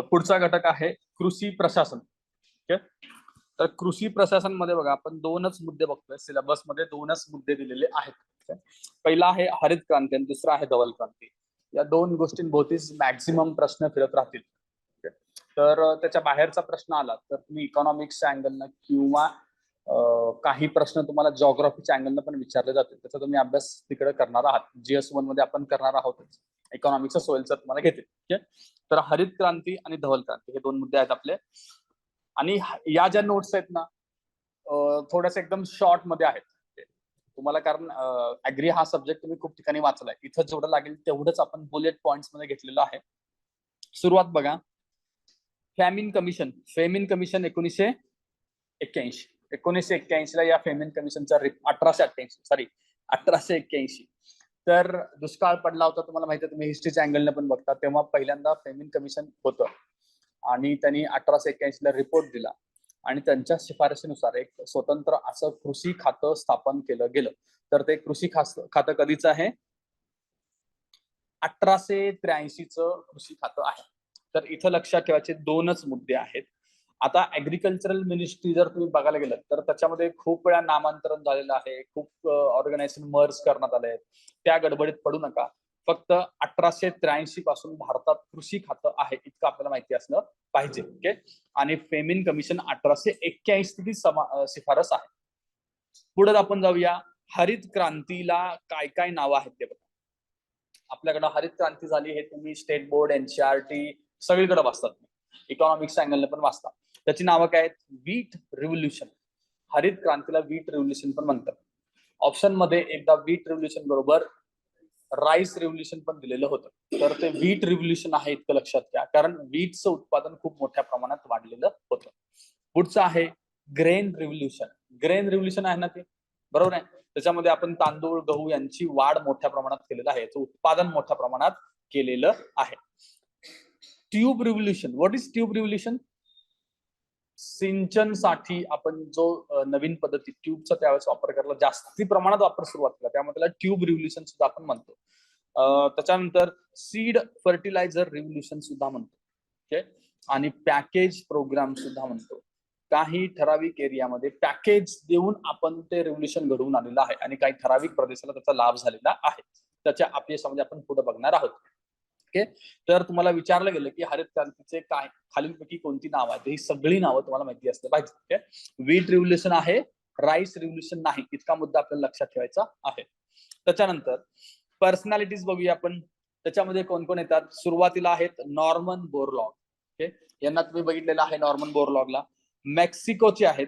पुढचा घटक आहे कृषी प्रशासन. ओके? तर कृषी प्रशासनमध्ये बघा आपण दोनच मुद्दे बघतोय सिलेबसमध्ये दोनच मुद्दे दिलेले आहेत. पहिला आहे हरित क्रांती आणि दुसरा आहे धवल क्रांती. या दोन गोष्टींभोवतीच मॅक्झिमम प्रश्न फिरत राहतील. तर त्याच्या बाहेरचा प्रश्न आला तर तुम्ही इकॉनॉमिक्सच्या अँगलनं किंवा काही प्रश्न तुम्हाला जॉग्राफीच्या अँगलनं पण विचारले जातील. त्याचा तुम्ही अभ्यास तिकडे करणार आहात. जीएस वनमध्ये आपण करणार आहोतच. इकॉनॉमिक्सचा सोयलचा तुम्हाला घेतील. तर हरित क्रांती आणि धवल क्रांती हे दोन मुद्दे आहेत आपले. आणि या ज्या नोट्स आहेत ना थोड्याशा एकदम शॉर्टमध्ये आहेत. तुम्हाला कारण अॅग्री हा सब्जेक्ट तुम्ही खूप ठिकाणी वाचलाय. इथं जेवढं लागेल तेवढंच आपण बुलेट पॉइंट्समध्ये घेतलेलं आहे. सुरुवात बघा. फॅमिन कमिशन फेमिन कमिशन एकोणीसशे एक्क्याऐंशी. एकोणीसशे एक्क्याऐंशीला या फेमिन कमिशनचा अठराशे अठ्ठ्याऐंशी सॉरी अठराशे एक्क्याऐंशी. तर दुष्काळ पडला होता तुम्हाला माहिती आहे तुम्ही हिस्ट्रीच्या अँगलने पण बघता तेव्हा पहिल्यांदा फेमिन कमिशन होतं. आणि त्यांनी अठराशे एक्क्याऐंशी ला रिपोर्ट दिला. आणि त्यांच्या शिफारशीनुसार एक स्वतंत्र असं कृषी खातं स्थापन केलं गेलं. तर ते कृषी खातं कधीच आहे? अठराशे त्र्याऐंशीच कृषी खातं आहे. तर इथं लक्षात ठेवायचे दोनच मुद्दे आहेत. आता ऍग्रिकल्चरल मिनिस्ट्री जर तुम्ही बघायला गेलं तर त्याच्यामध्ये खूप वेळा नामांतरण झालेलं आहे. खूप ऑर्गनायझेशन मर्ज करण्यात आले त्या गडबडीत पडू नका. फक्त अठराशे त्र्याऐंशी पासून भारतात कृषी खातं आहे इतकं आपल्याला माहिती असलं पाहिजे ओके आणि फेमिन कमिशन अठराशे एक्क्याऐंशी ती समा शिफारस आहे. पुढे आपण जाऊया. हरित क्रांतीला काय काय नावं आहेत ते बघा. आपल्याकडं हरित क्रांती झाली हे तुम्ही स्टेट बोर्ड एनसीआरटी सगळीकडे वाचतात. इकॉनॉमिक्स अँगलने पण वाचता. त्याची नावं काय आहेत? Wheat revolution. हरित क्रांतीला वीट रिव्होल्युशन पण म्हणतात. ऑप्शनमध्ये एकदा वीट रिव्होल्युशन बरोबर राईस रिव्होल्युशन पण दिलेलं होतं. तर ते वीट रिव्होल्युशन आहे इतकं लक्षात घ्या. कारण वीटचं उत्पादन खूप मोठ्या प्रमाणात वाढलेलं होतं. पुढचं आहे ग्रेन रिव्होल्युशन. ग्रेन रिव्होल्युशन आहे ना ते? बरोबर आहे? त्याच्यामध्ये आपण तांदूळ गहू यांची वाढ मोठ्या प्रमाणात केलेलं आहे. याचं उत्पादन मोठ्या प्रमाणात केलेलं आहे. Tube revolution. What is tube revolution? सिंचनसाठी आपण जो नवीन पद्धती ट्यूबचा त्यावेळेस वापर करायला जास्ती प्रमाणात वापर सुरुवात केला. त्यामुळे त्याला ट्यूब रिव्होल्युशन सुद्धा आपण म्हणतो. त्याच्यानंतर सीड फर्टिलायझर रिव्होल्युशन सुद्धा म्हणतो. ओके? आणि पॅकेज प्रोग्राम सुद्धा म्हणतो. काही ठराविक एरियामध्ये पॅकेज देऊन आपण ते रिव्होल्युशन घडवून आलेलं आहे आणि काही ठराविक प्रदेशाला त्याचा लाभ झालेला आहे. त्याच्या अपयशामध्ये आपण पुढे बघणार आहोत. ओके? तर तुम्हाला विचारलं गेलं की हरित क्रांतीचे काय खालीलपैकी कोणती नावं आहेत? ही सगळी नावं तुम्हाला माहिती असते पाहिजे ओके? वीट रिव्होल्युशन आहे राईस रिव्होल्युशन नाही इतका मुद्दा आपल्याला लक्षात ठेवायचा आहे. त्याच्यानंतर पर्सनॅलिटीज बघूया आपण. त्याच्यामध्ये कोण कोण येतात? सुरुवातीला आहेत नॉर्मन बोरलॉग ओके? यांना तुम्ही बघितलेलं आहे नॉर्मन बोरलॉगला. मेक्सिकोचे आहेत.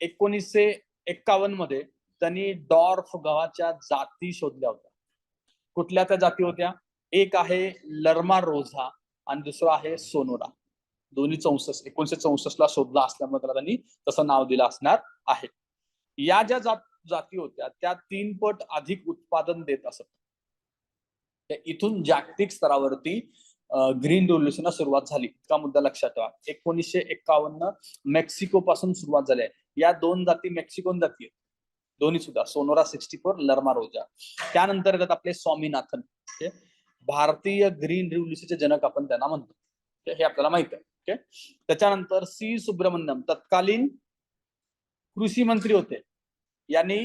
एकोणीसशे एक्कावन्नमध्ये त्यांनी डॉर्फ गव्हाच्या जाती शोधल्या होत्या. कुठल्या त्या जाती होत्या? एक आहे लर्मा रोझा आणि दुसरा आहे सोनोरा. दोन्ही चौसष्ट एकोणीशे चौसष्ट ला शोधला असल्यामुळे त्याला त्यांनी तसं नाव दिलं असणार आहे. या ज्या जात जाती होत्या त्या तीन पट अधिक उत्पादन देत असत. इथून जागतिक स्तरावरती ग्रीन रिव्होल्युशनला सुरुवात झाली. इतका मुद्दा लक्षात ठेवा. एकोणीसशे एक्कावन्न मेक्सिको पासून सुरुवात झाली आहे. या दोन जाती मेक्सिकोन जाती आहेत? दोन्ही सुद्धा Sonora sixty four Lerma Rojo त्यानंतर येतात आपले स्वामीनाथन भारतीय ग्रीन रिव्होल्युशनचे जनक आपण त्यांना म्हणतो. हे आपल्याला माहीत आहे. ओके त्याच्यानंतर सी सुब्रमण्यम. तत्कालीन कृषी मंत्री होते. यांनी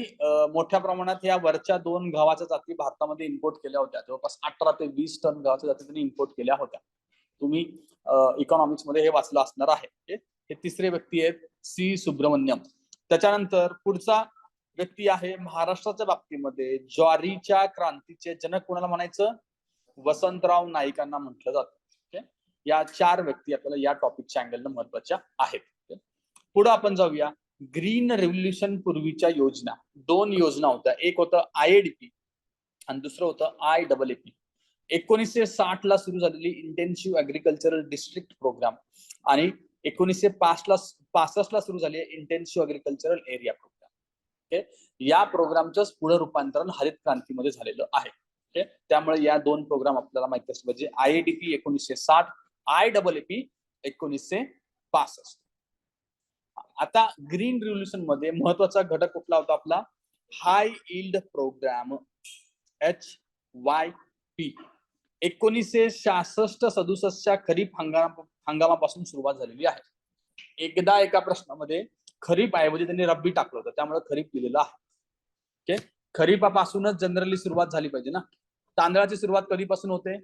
मोठ्या प्रमाणात या वरच्या दोन गव्हाच्या जाती भारतामध्ये इम्पोर्ट केल्या होत्या. जवळपास अठरा ते वीस टन गव्हाच्या जाती त्यांनी इम्पोर्ट केल्या होत्या. तुम्ही इकॉनॉमिक्समध्ये हे वाचलं असणार आहे. हे तिसरे व्यक्ती आहेत सी सुब्रमण्यम. त्याच्यानंतर पुढचा व्यक्ती आहे महाराष्ट्राच्या बाबतीमध्ये ज्वारीच्या क्रांतीचे जनक कोणाला म्हणायचं? वसंतराव नाईकांना म्हटलं जातं. या चार व्यक्ती आपल्याला या टॉपिकच्या अँगलनं महत्त्वाच्या आहेत. पुढे आपण जाऊया. ग्रीन रेव्होल्युशन पूर्वीच्या योजना. दोन योजना होत्या. एक होतं आय एडीपी आणि दुसरं होतं आय डबल एपी एकोणीसशे साठ ला सुरू झालेली इंटेन्सिव्ह अग्रिकल्चरल डिस्ट्रिक्ट प्रोग्राम आणि एकोणीसशे पाच ला पासष्ट ला सुरू झाली intensive agricultural area programme okay? या प्रोग्रामचं पुढे रूपांतरण हरित क्रांतीमध्ये झालेलं आहे. त्यामुळे या दोन प्रोग्राम आपल्याला माहिती असले पाहिजे आयएडीपी एकोणीसशे साठ आय डबल ए पी एकोणीसशे पासष्ट. आता ग्रीन रिव्होल्युशनमध्ये महत्त्वाचा घटक कुठला होता आपला? High yield programme H Y P एकोणीसशे सहासष्ट सदुसष्टच्या खरीप हंगाम हंगामापासून सुरुवात झालेली आहे. एकदा एका प्रश्नामध्ये खरीप ऐवजी त्यांनी रब्बी टाकलं होतं. त्यामुळे खरीप लिहिलेलं आहे. ओके खरीपापासूनच जनरली सुरुवात झाली पाहिजे ना? तांदळाची सुरुवात कधीपासून होते?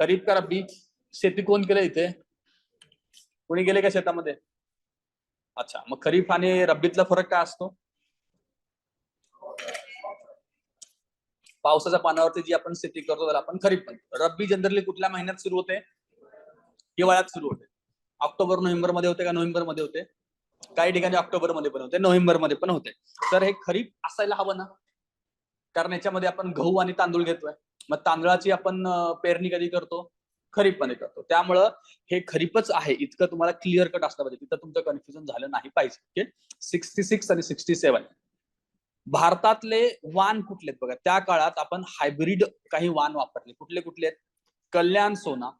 खरीप का रब्बी शेती कोण केलं इथे? कोणी गेले का शेतामध्ये? अच्छा मग खरीप आणि रब्बीतला फरक काय असतो? पावसाच्या पानावरती जी आपण शेती करतो त्याला आपण खरीप म्हणतो. रब्बी जनरली कुठल्या महिन्यात सुरू होते? हिवाळ्यात सुरू होते. ऑक्टोबर नोव्हेंबरमध्ये होते का नोव्हेंबरमध्ये होते? काही ठिकाणी ऑक्टोबरमध्ये पण होते नोव्हेंबरमध्ये पण होते. तर हे खरीप असायला हवं ना? कारण याच्यामध्ये आपण गहू आणि तांदूळ घेतोय. मग तांदळाची आपण पेरणी कधी करतो? खरीपमध्ये करतो. त्यामुळं हे खरीपच आहे. इतकं तुम्हाला क्लिअर कट असलं पाहिजे. तिथं तुमचं कन्फ्युजन झालं नाही पाहिजे. ओके सिक्स्टी सिक्स आणि सिक्स्टी सेवन भारतातले वाण कुठले आहेत बघा? त्या काळात आपण हायब्रिड काही वाण वापरले. कुठले कुठले आहेत? कल्याण सोना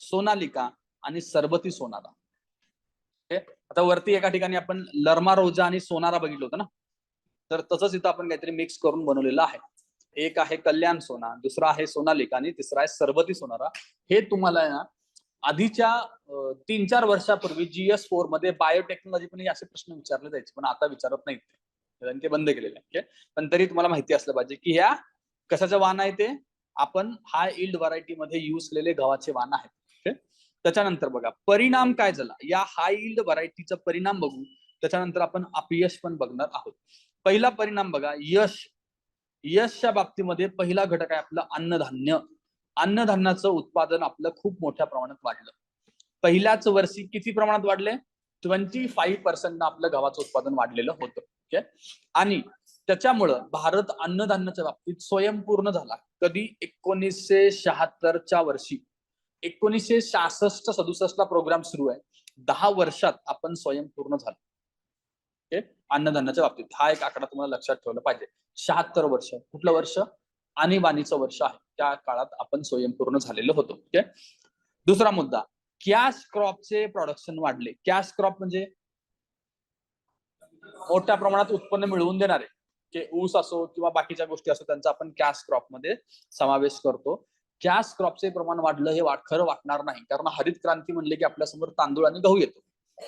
सोनालिका आणि सरबती सोनारा. ओके आता वरती एका ठिकाणी आपण लर्मा रोजा आणि सोनारा बघितलं होतं ना? तर तसंच इथं आपण काहीतरी मिक्स करून बनवलेलं आहे. एक आहे कल्याण सोना दुसरा आहे सोनालिका आणि तिसरा आहे सरबती सोनारा. हे तुम्हाला ना आधीच्या तीन चार वर्षापूर्वी जीएस फोरमध्ये बायोटेक्नॉलॉजी पण असे प्रश्न विचारले जायचे पण आता विचारत नाहीत ते. ते बंद केलेले आहे पण तरी तुम्हाला माहिती असलं पाहिजे की ह्या कशाचं वाण आहे ते? आपण हाय इल्ड व्हरायटी मध्ये यूज केलेले गव्हाचे वाण आहेत त्याच्यानंतर बघा परिणाम काय झाला? या हाय इल्ड व्हरायटीचा परिणाम बघू त्याच्यानंतर आपण अपयश पण बघणार आहोत. पहिला परिणाम बघा यश. यशच्या बाबतीमध्ये पहिला घटक आहे आपलं अन्नधान्य. अन्नधान्याचं उत्पादन आपलं खूप मोठ्या प्रमाणात वाढलं. पहिल्याच वर्षी किती प्रमाणात वाढले? ट्वेंटी फाईव्ह पर्सेंट आपलं गव्हाचं उत्पादन वाढलेलं होतं. ओके आणि त्याच्यामुळं भारत अन्नधान्याच्या बाबतीत स्वयंपूर्ण झाला. कधी? एकोणीसशे शहात्तरच्या वर्षी. एकोणीसशे सहासष्ट सदुसष्ट ला प्रोग्राम सुरू आहे. दहा वर्षात आपण स्वयंपूर्ण झालो. अन्नधान्याच्या बाबतीत. हा एक आकडा तुम्हाला लक्षात ठेवला पाहिजे. शहात्तर वर्ष. कुठलं वर्ष? आणीबाणीचं वर्ष आहे. त्या काळात आपण स्वयंपूर्ण झालेलो होतो. ओके? दुसरा मुद्दा. कॅश क्रॉपचे प्रोडक्शन वाढले. कॅश क्रॉप म्हणजे मोठ्या प्रमाणात उत्पन्न मिळवून देणारे. ऊस असो किंवा बाकीच्या गोष्टी असो त्यांचा आपण कॅश क्रॉपमध्ये समावेश करतो. कॅश क्रॉपचे प्रमाण वाढलं हे वाट खरं वाटणार नाही. कारण हरित क्रांती म्हणले की आपल्यासमोर तांदूळ आणि गहू येतो.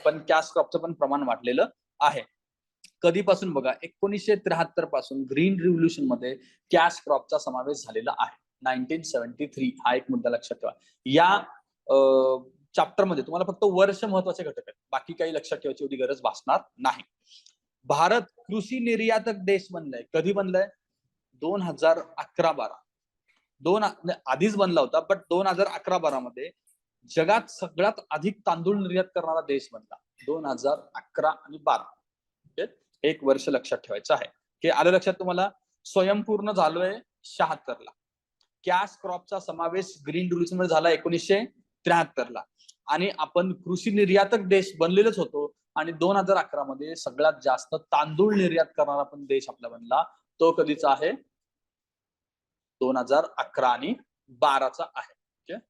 पण कॅश क्रॉपचं पण प्रमाण वाढलेलं आहे. कधीपासून बघा एकोणीसशे त्र्याहत्तरपासून ग्रीन रिव्होल्युशनमध्ये कॅश क्रॉपचा समावेश झालेला आहे. नाईन्टीन सेव्हन्टी थ्री हा एक मुद्दा लक्षात ठेवा. या चॅप्टरमध्ये तुम्हाला फक्त वर्ष महत्त्वाचे घटक आहेत. बाकी काही लक्षात ठेवायची एवढी गरज भासणार नाही. भारत कृषी निर्यातक देश बनलाय. कधी बनलाय? दोन हजार अकरा बारा. दोन म्हणजे आधीच बनला होता बट दोन हजार अकरा बारा मध्ये जगात सगळ्यात अधिक तांदूळ निर्यात करणारा देश बनला. दोन हजार अकरा आणि बारा. एक वर्ष लक्षात ठेवायचं आहे. की आलं लक्षात तुम्हाला? स्वयंपूर्ण झालोय शहात्तर ला कॅश क्रॉपचा समावेश ग्रीन रिव्होल्युशनमध्ये झाला एकोणीसशे त्र्याहत्तर ला आणि आपण कृषी निर्यातक देश बनलेलोच होतो आणि दोन हजार अकरा मध्ये सगळ्यात जास्त तांदूळ निर्यात करणारा पण देश आपला बनला. तो कधीचा आहे? दोन हजार अकरा आणि बाराचा आहे.